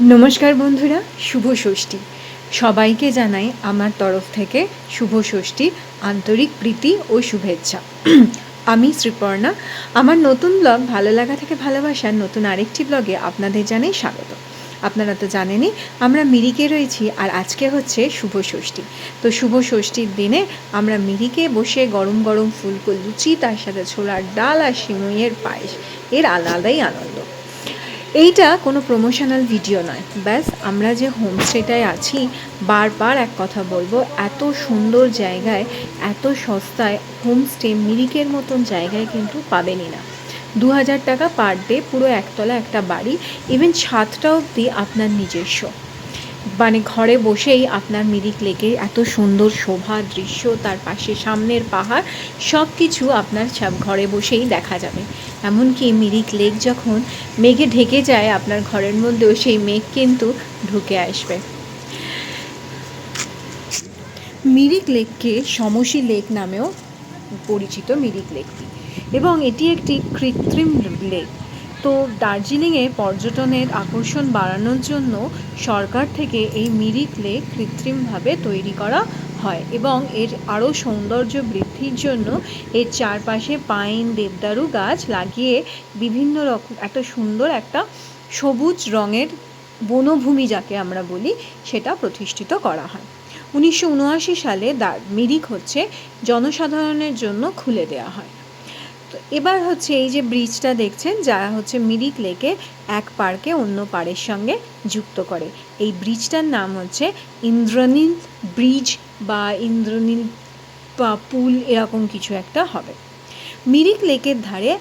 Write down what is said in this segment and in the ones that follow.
নমস্কার বন্ধুরা, শুভ ষষ্ঠী। সবাইকে জানাই আমার তরফ থেকে শুভ ষষ্ঠীর আন্তরিক প্রীতি ও শুভেচ্ছা। আমি শ্রীপর্ণা। আমার নতুন ব্লগ ভালো লাগা থেকে ভালোবাসার নতুন আরেকটি ব্লগে আপনাদের জানাই স্বাগত। আপনারা তো জানেনই, আমরা মিরিকে রয়েছি আর আজকে হচ্ছে শুভ ষষ্ঠী। তো শুভ ষষ্ঠীর দিনে আমরা মিরিকে বসে গরম গরম ফুলকো লুচি, তার সাথে ছোলার ডাল আর সিমইয়ের পায়েস। এর আলাদাই আনন্দ। এইটা কোনো প্রমোশনাল ভিডিও নয়। ব্যাস, আমরা যে হোমস্টেটায় আছি, বারবার এক কথা বলব, এত সুন্দর জায়গায়, এত সস্তায় হোমস্টে মিরিকের মতন জায়গায় কিন্তু পাবেনই না। দু হাজার টাকা পার ডে পুরো একতলা একটা বাড়ি ইভেন ছাদটা অবধি আপনার নিজস্ব। মানে ঘরে বসেই আপনার মিরিক লেকে এত সুন্দর শোভা, দৃশ্য, তার পাশে সামনের পাহাড় সব কিছু আপনার সব ঘরে বসেই দেখা যাবে। এমনকি মিরিক লেক যখন মেঘে ঢেকে যায়, আপনার ঘরের মধ্যেও সেই মেঘ কিন্তু ঢুকে আসবে। মিরিক লেককে সমসী লেক নামেও পরিচিত মিরিক লেকটি। এবং এটি একটি কৃত্রিম লেক। তো দার্জিলিংয়ে পর্যটনের আকর্ষণ বাড়ানোর জন্য সরকার থেকে এই মিরিক লেক কৃত্রিমভাবে তৈরি করা হয় এবং এর আরও সৌন্দর্য বৃদ্ধির জন্য এর চারপাশে পাইন, দেবদারু গাছ লাগিয়ে বিভিন্ন রকম একটা সুন্দর একটা সবুজ রঙের বনভূমি যাকে আমরা বলি, সেটা প্রতিষ্ঠিত করা হয়। উনিশশো উনআশি সালে দার মিরিক হচ্ছে জনসাধারণের জন্য খুলে দেওয়া হয়। তো এবার হচ্ছে এই যে ব্রিজটা দেখছেন, যা হচ্ছে মিরিক লেকে এক পার্কে অন্য পাড়ের সঙ্গে যুক্ত করে। এই ব্রিজটার নাম হচ্ছে ইন্দ্রনীল ব্রিজ বা ইন্দ্রনীল বা পুল এরকম কিছু একটা হবে। মিরিক লেকের ধারে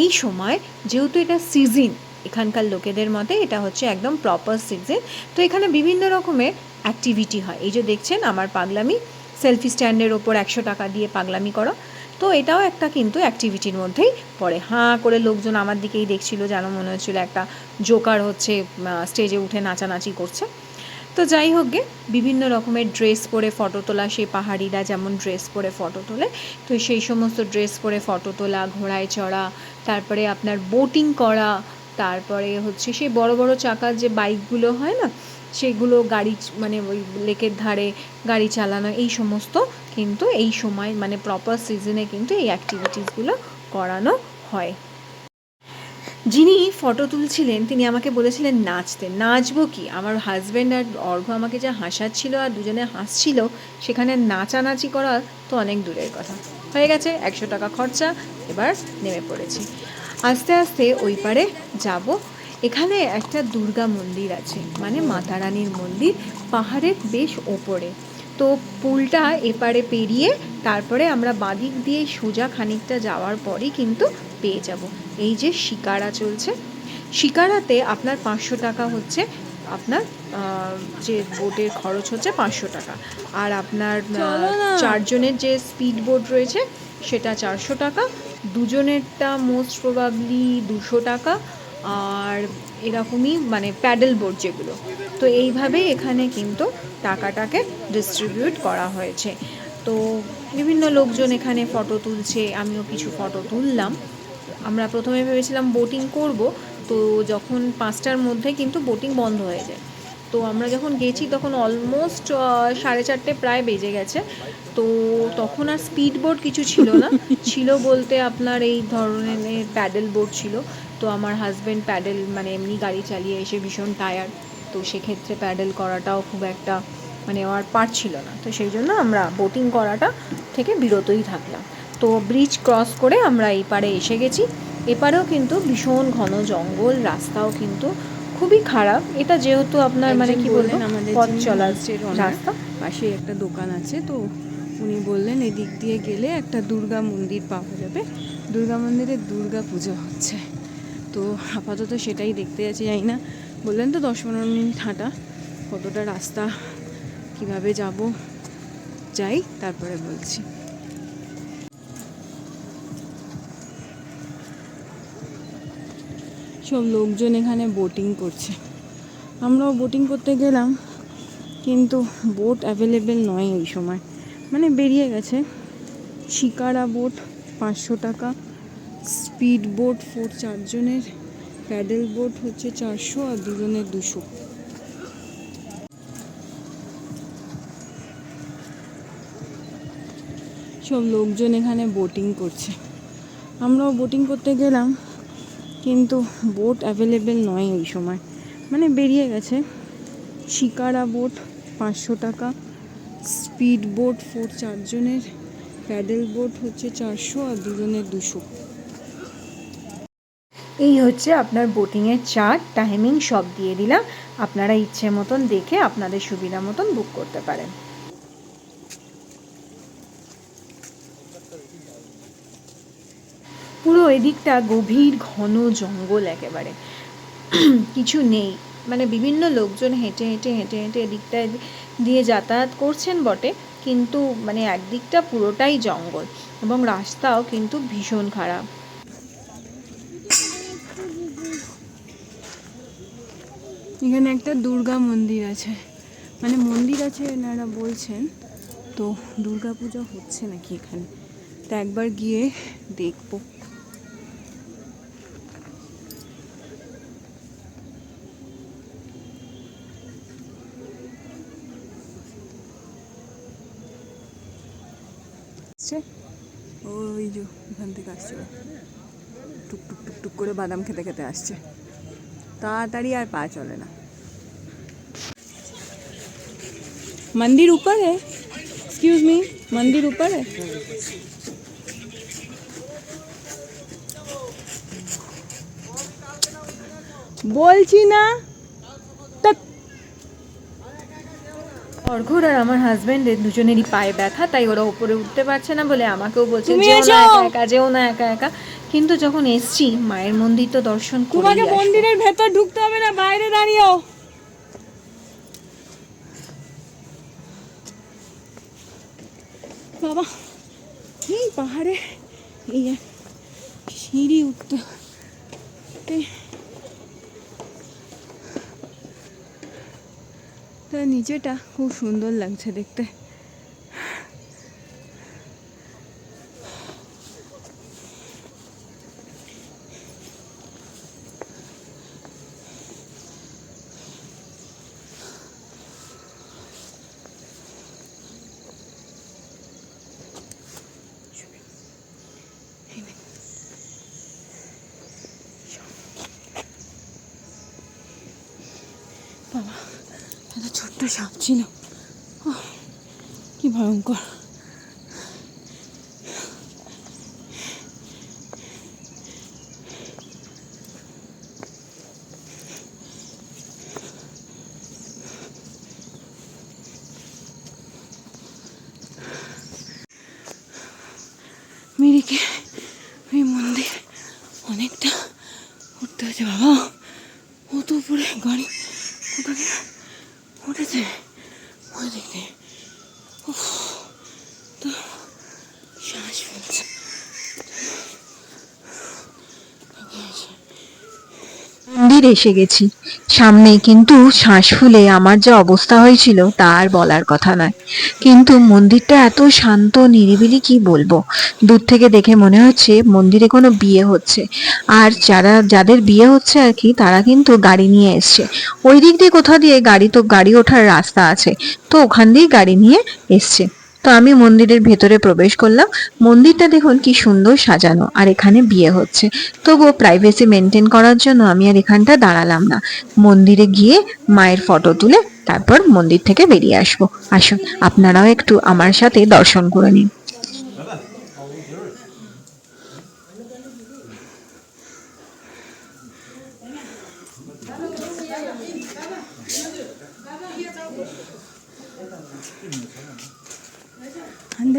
এই সময় যেহেতু এটা সিজন এখানকার লোকেদের মতে এটা হচ্ছে একদম প্রপার সিজন তো এখানে বিভিন্ন রকমের অ্যাক্টিভিটি হয়। এই যে দেখছেন, আমার পাগলামি সেলফি স্ট্যান্ডের ওপর একশো টাকা দিয়ে পাগলামি করা। তো এটাও একটা কিন্তু অ্যাক্টিভিটির মধ্যেই পড়ে। হাঁ করে লোকজন আমার দিকেই দেখছিল যেন মনে হচ্ছিল একটা জোকার হচ্ছে স্টেজে উঠে নাচানাচি করছে। তো যাই হোক গে, বিভিন্ন রকমের ড্রেস পরে ফটো তোলা সেই পাহাড়িরা যেমন ড্রেস পরে ফটো তোলে, তো সেই সমস্ত ড্রেস পরে ফটো তোলা, ঘোড়ায় চড়া, তারপরে আপনার বোটিং করা, তারপরে হচ্ছে সেই বড় বড় চাকার যে বাইকগুলো হয় না, সেগুলো গাড়ি মানে ওই লেকের ধারে গাড়ি চালানো, এই সমস্ত কিন্তু এই সময় মানে প্রপার সিজনে কিন্তু এই অ্যাক্টিভিটিসগুলো করানো হয়। যিনি ফটো তুলছিলেন, তিনি আমাকে বলেছিলেন, নাচতে। নাচবো কি? আমার হাজব্যান্ড আর অর্ঘ আমাকে যা হাসাচ্ছিল আর দুজনে হাসছিল, সেখানে নাচানাচি করা তো অনেক দূরের কথা। হয়ে গেছে, একশো টাকা খরচা, এবার নেমে পড়েছি। আস্তে আস্তে ওই পারে যাব। এখানে একটা দুর্গা মন্দির আছে মানে মাতা রানীর মন্দির। পাহাড়ের বেশ ওপরে। তো পুলটা এপারে পেরিয়ে তারপরে আমরা বাদিক দিয়ে সোজা খানিকটা যাওয়ার পরই কিন্তু পেয়ে যাব। এই যে শিকারা চলছে। শিকারাতে আপনার পাঁচশো টাকা হচ্ছে। আপনার যে বোটের খরচ হচ্ছে পাঁচশো টাকা। আর আপনার চারজনের যে স্পিড বোট রয়েছে সেটা চারশো টাকা। দুজনেরটা মোস্ট প্রবাবলি দুশো টাকা। আর এরকমই মানে প্যাডেল বোর্ড যেগুলো। তো এইভাবে এখানে কিন্তু টাকাটাকে ডিস্ট্রিবিউট করা হয়েছে। তো বিভিন্ন লোকজন এখানে ফটো তুলছে আমিও কিছু ফটো তুললাম। আমরা প্রথমে ভেবেছিলাম বোটিং করব তো যখন পাঁচটার মধ্যে কিন্তু বোটিং বন্ধ হয়ে যায়। তো আমরা যখন গেছি তখন অলমোস্ট সাড়ে চারটে প্রায় বেজে গেছে। তো তখন আর স্পিড বোট কিছু ছিল না। ছিল বলতে আপনার এই ধরনের প্যাডেল বোট ছিল। তো আমার হাজব্যান্ড প্যাডেল মানে এমনি গাড়ি চালিয়ে এসে ভীষণ টায়ার্ড তো সেক্ষেত্রে প্যাডেল করাটাও খুব একটা মানে আর পারছিল না। তো সেই জন্য আমরা বোটিং করাটা থেকে বিরতই থাকলাম। তো ব্রিজ ক্রস করে আমরা এই পারে এসে গেছি। এপারেও কিন্তু ভীষণ ঘন জঙ্গল রাস্তাও কিন্তু খুবই খারাপ। এটা যেহেতু আপনার মানে কি বললেন আমাদের পথ চলার রাস্তা। পাশে একটা দোকান আছে তো উনি বললেন এদিক দিয়ে গেলে একটা দুর্গা মন্দির পাওয়া যাবে। দুর্গা মন্দিরে দুর্গা পুজো হচ্ছে। তো আপাতত সেটাই দেখতে যাচ্ছি জানি না বললেন তো দশ পনেরো মিনিট হাঁটা, কতটা রাস্তা, কীভাবে যাব? যাই, তারপরে বলছি। সব লোকজন এখানে বোটিং করছে। আমরাও বোটিং করতে গেলাম, কিন্তু বোট অ্যাভেলেবেল নয় এই সময়। মানে বেরিয়ে গেছে। শিকারা বোট পাঁচশো টাকা স্পিড বোট ফোর চারজনের। প্যাডেল বোট হচ্ছে চারশো আর দুজনের দুশো। সব লোকজন এখানে বোটিং করছে। আমরাও বোটিং করতে গেলাম, কিন্তু বোট অ্যাভেলেবেল নয় এই সময়। মানে বেরিয়ে গেছে। শিকারা বোট পাঁচশো টাকা স্পিড বোট ফোর চারজনের। প্যাডেল বোট হচ্ছে চারশো আর দুজনের দুশো। এই হচ্ছে আপনার বোটিংয়ের চার্ট টাইমিং সব দিয়ে দিলাম। আপনারা ইচ্ছে মতন দেখে আপনাদের সুবিধা মতন বুক করতে পারেন। পুরো এদিকটা গভীর, ঘন জঙ্গল একেবারে। কিছু নেই। মানে বিভিন্ন লোকজন হেঁটে হেঁটে হেঁটে হেঁটে এদিকটা দিয়ে যাতায়াত করছেন বটে, কিন্তু মানে একদিকটা পুরোটাই জঙ্গল এবং রাস্তাও কিন্তু ভীষণ খারাপ। এখানে একটা দুর্গা মন্দির আছে। মানে মন্দির আছে এনারা বলছেন। তো দুর্গা পূজা হচ্ছে নাকি এখানে? তা একবার গিয়ে দেখব। ওই যে এখান থেকে আসছে। টুক টুক টুক টুক করে বাদাম খেতে খেতে আসছে। তাড়াতাড়ি আর পা চলে না मंदिर ऊपर है एक्सक्यूज मी मंदिर ऊपर है বলছি না অর্ঘর আর আমার হাজবেন্ডের দুজনেরই পায়ে ব্যথা তাই ওরা উপরে উঠতে পারছে না বলে আমাকেও বলছে যেও না একা একা যেও না একা একা। কিন্তু যখন এসছি মায়ের মন্দির তো দর্শন তোমাকে মন্দিরের ভেতর ঢুকতে হবে না বাইরে দাঁড়িয়েও বাবা এই পাহাড়ে এই সিঁড়ি উঠতে তার নিচেটা খুব সুন্দর লাগছে দেখতে। এত ছোট্ট সাপ ছিল আহ, কি ভয়ঙ্কর মিরিকে এই মন্দির অনেকটা উঠতে হচ্ছে বাবা অত উপরে গাড়ি ওটাকে উঠেছে ওই দিক দিয়ে উফ, তো মন্দির এসে গেছি। সামনে কিন্তু শ্বাস ফুলে আমার যা অবস্থা হয়েছিল তা আর বলার কথা নয়। কিন্তু মন্দিরটা এত শান্ত, নিরিবিলি কি বলব? দূর থেকে দেখে মনে হচ্ছে মন্দিরে কোনো বিয়ে হচ্ছে। আর যারা, যাদের বিয়ে হচ্ছে আর কি, তারা কিন্তু গাড়ি নিয়ে এসছে। ওই দিক দিয়ে কোথাও দিয়ে গাড়ি তো, গাড়ি ওঠার রাস্তা আছে। তো ওখান দিয়ে গাড়ি নিয়ে এসছে। তো আমি মন্দিরের ভেতরে প্রবেশ করলাম। মন্দিরটা দেখুন কি সুন্দর সাজানো, আর এখানে বিয়ে হচ্ছে। তবুও প্রাইভেসি মেনটেন করার জন্য আমি আর এখানটা দাঁড়ালাম না। মন্দিরে গিয়ে মায়ের ফটো তুলে তারপর মন্দির থেকে বেরিয়ে আসব। আসুন, আপনারাও একটু আমার সাথে দর্শন করে নিন।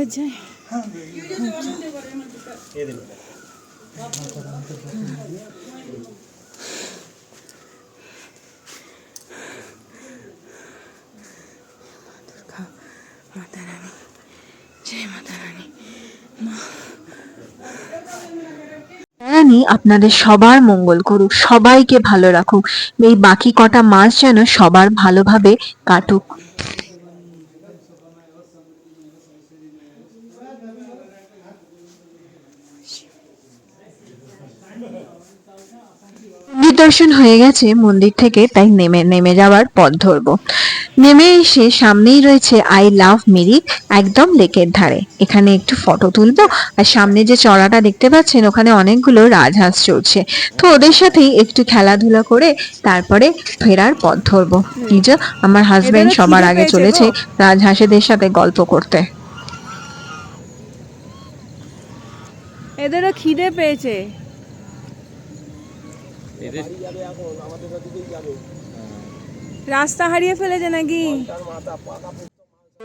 হয়ে যায়। আপনাদের সবার মঙ্গল করুক, সবাইকে ভালো রাখুক। এই বাকি কটা মাস যেন সবার ভালোভাবে কাটুক। মন্দিরটা দর্শন হয়ে গেছে মন্দির থেকে তাই নেমে নেমে যাওয়ার পথ ধরবো। নেমে এসে সামনেই রয়েছে আই লাভ মিরিক একদম লেকের ধারে। এখানে একটু ফটো তুলবো? আর সামনে যে চড়াটা দেখতে পাচ্ছেন ওখানে অনেকগুলো রাজহাঁস চড়ছে তো ওদের সাথেই একটু খেলাধুলা করে তারপরে ফেরার পথ ধরবো। এই যে আমার হাজবেন্ড সবার আগে চলেছে। রাজহাঁসেদের সাথে গল্প করতে। এদেরও খিদে পেয়েছে। রাস্তা হারিয়ে ফেলেছে নাকি?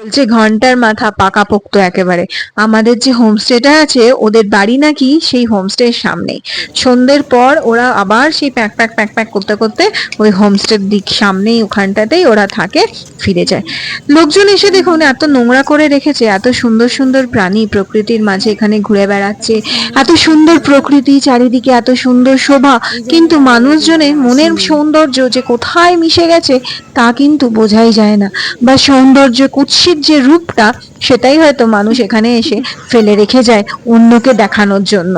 বলছে ঘণ্টার মাথা পাকাপোক্ত একেবারে। আমাদের যে হোমস্টেটা আছে, ওদের বাড়ি নাকি সেই হোমস্টের সামনে। সন্ধ্যের পর ওরা আবার সেই প্যাক প্যাক প্যাক প্যাক করতে করতে ওই হোমস্টের দিক সামনেই ওখানটাতেই ওরা থাকে, ফিরে যায়। লোকজন এসে দেখুন, এত নোংরা করে রেখেছে, এত সুন্দর সুন্দর প্রাণী প্রকৃতির মাঝে এখানে ঘুরে বেড়াচ্ছে, এত সুন্দর প্রকৃতি, চারিদিকে এত সুন্দর শোভা। কিন্তু মানুষজনের মনের সৌন্দর্য যে কোথায় মিশে গেছে, তা কিন্তু বোঝাই যায় না। বা সৌন্দর্য কুৎসিত যে রূপটা সেটাই হয়তো মানুষ এখানে এসে ফেলে রেখে যায় অন্যকে দেখানোর জন্য।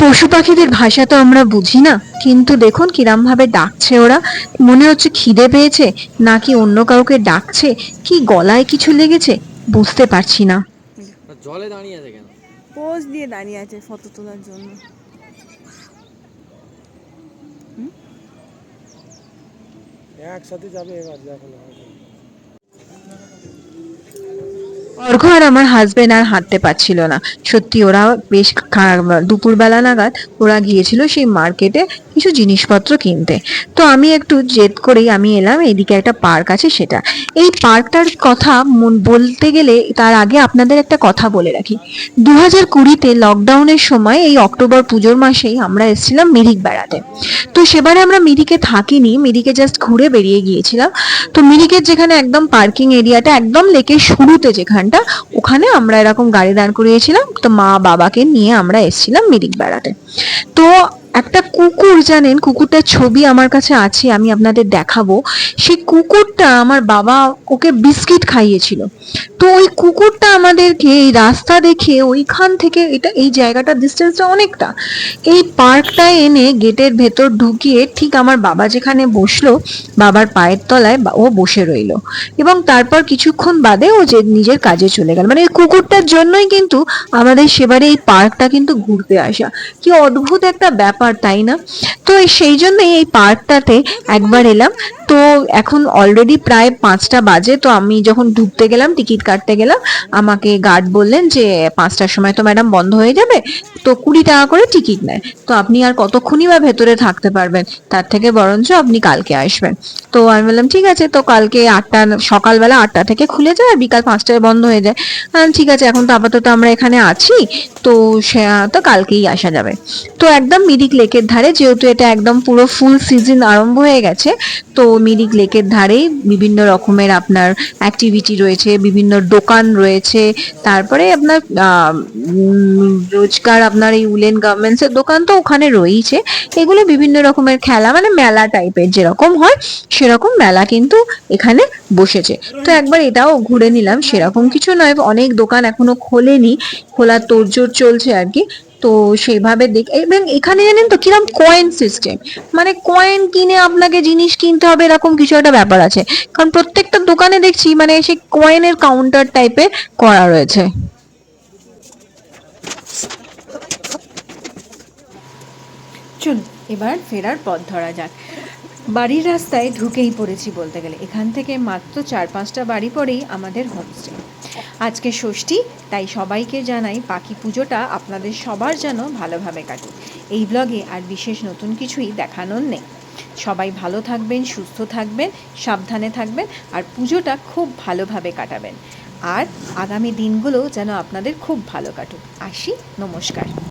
পশু পাখিদের ভাষা তো আমরা বুঝি না কিন্তু দেখুন কিরম ভাবে ডাকছে ওরা। মনে হচ্ছে খিদে পেয়েছে নাকি অন্য কাউকে ডাকছে কি গলায় কিছু লেগেছে বুঝতে পারছি না। জলে দাঁড়িয়ে আছে কেন? পোজ দিয়ে দাঁড়িয়ে আছে ফটো তোলার জন্য। একসাথে যাবে এবার যখন না। অর্ঘ আর আমার হাজবেন্ড আর হাঁটতে পারছিল না। সত্যি ওরা বেশ দুপুরবেলা নাগাদ ওরা গিয়েছিল সেই মার্কেটে কিছু জিনিসপত্র কিনতে। তো আমি একটু জেদ করেই আমি এলাম, এইদিকে একটা পার্ক আছে সেটা। এই পার্কটার কথা বলতে গেলে তার আগে আপনাদের একটা কথা বলে রাখি। দু হাজার কুড়িতে লকডাউনের সময় এই অক্টোবর পুজোর মাসেই আমরা এসেছিলাম মিরিক বেড়াতে। তো সেবারে আমরা মিরিকে থাকিনি, মিরিকে জাস্ট ঘুরে বেরিয়ে গিয়েছিলাম। তো মিরিকের যেখানে একদম পার্কিং এরিয়াটা একদম লেকের শুরুতে যেখানটা ওখানে আমরা এরকম গাড়ি দাঁড় করিয়েছিলাম। তো মা বাবাকে নিয়ে আমরা এসেছিলাম মিরিক বেড়াতে। তো একটা কুকুর জানেন, কুকুরটার ছবি আমার কাছে আছে, আমি আপনাদের দেখাবো। সেই কুকুরটা আমার বাবা ওকে বিস্কিট খাইয়েছিল। তো ওই কুকুরটা আমাদেরকে এই রাস্তা দেখে ওইখান থেকে এটা, এই জায়গাটার ডিস্টেন্সটা অনেকটা। এই পার্কটায় এনে গেটের ভেতর ঢুকিয়ে ঠিক আমার বাবা যেখানে বসল, বাবার পায়ের তলায় ও বসে রইল। এবং তারপর কিছুক্ষণ বাদে ও যে নিজের কাজে চলে গেল। মানে এই কুকুরটার জন্যই কিন্তু আমাদের সেবারে এই পার্কটা কিন্তু ঘুরতে আসা। কি অদ্ভুত একটা ব্যাপার, তাই না? তো সেই জন্যই এই পার্কটাতে একবার এলাম। তো এখন অলরেডি প্রায় পাঁচটা বাজে। তো আমি যখন ঢুকতে গেলাম, টিকিট কাটতে গেলাম। আমাকে গার্ড বললেন যে, পাঁচটার সময় তো ম্যাডাম বন্ধ হয়ে যাবে, তো কুড়ি টাকা করে টিকিট নেয়। তো আপনি আর কতক্ষণই বা ভেতরে থাকতে পারবেন? তার থেকে বরঞ্চ আপনি কালকে আসবেন। তো আমি বললাম, ঠিক আছে, তো কালকে আটটা, সকালবেলা আটটা থেকে খুলে যায় বিকাল পাঁচটায় বন্ধ হয়ে যায়। ঠিক আছে, এখন তো আপাতত আমরা এখানে আছি, তো সে তো কালকেই আসা যাবে। তো একদম মিরিক লেকের ধারে, যেহেতু এটা একদম পুরো ফুল সিজন আরম্ভ হয়ে গেছে, তো মিরিক লেকের ধারেই বিভিন্ন রকমের আপনার অ্যাক্টিভিটি রয়েছে, বিভিন্ন দোকান রয়েছে, তারপরে আপনার রোজকার আপনার এই উলেন গার্মেন্টসের দোকান তো ওখানে রয়েছে এগুলো বিভিন্ন রকমের খেলা মানে মেলা টাইপের যেরকম হয়, সেরকম মেলা কিন্তু এখানে বসেছে। তো একবার এটাও ঘুরে নিলাম, সেরকম কিছু নয়, অনেক দোকান এখনও খোলেনি খোলা তোড়জোড় চলছে আর কি। তো সেভাবে দেখ, এবং এখানে জানেন তো কিরম কয়েন সিস্টেম মানে কয়েন কিনে আপনাকে জিনিস কিনতে হবে এরকম কিছু একটা ব্যাপার আছে। কারণ প্রত্যেকটা দোকানে দেখছি মানে সেই কয়েনের কাউন্টার টাইপের করা রয়েছে। চলুন, এবার ফেরার পথ ধরা যাক। বাড়ির রাস্তায় ঢুকেই পড়েছি বলতে গেলে। এখান থেকে মাত্র চার পাঁচটা বাড়ি পরেই আমাদের হোমস্টে আজকে ষষ্ঠী, তাই সবাইকে জানাই পাখি পুজোটা আপনাদের সবার যেন ভালোভাবে কাটে। এই ব্লগে আর বিশেষ নতুন কিছুই দেখানোর নেই। সবাই ভালো থাকবেন, সুস্থ থাকবেন, সাবধানে থাকবেন আর পুজোটা খুব ভালোভাবে কাটাবেন। আর আগামী দিনগুলো যেন আপনাদের খুব ভালো কাটুক। আসি, নমস্কার।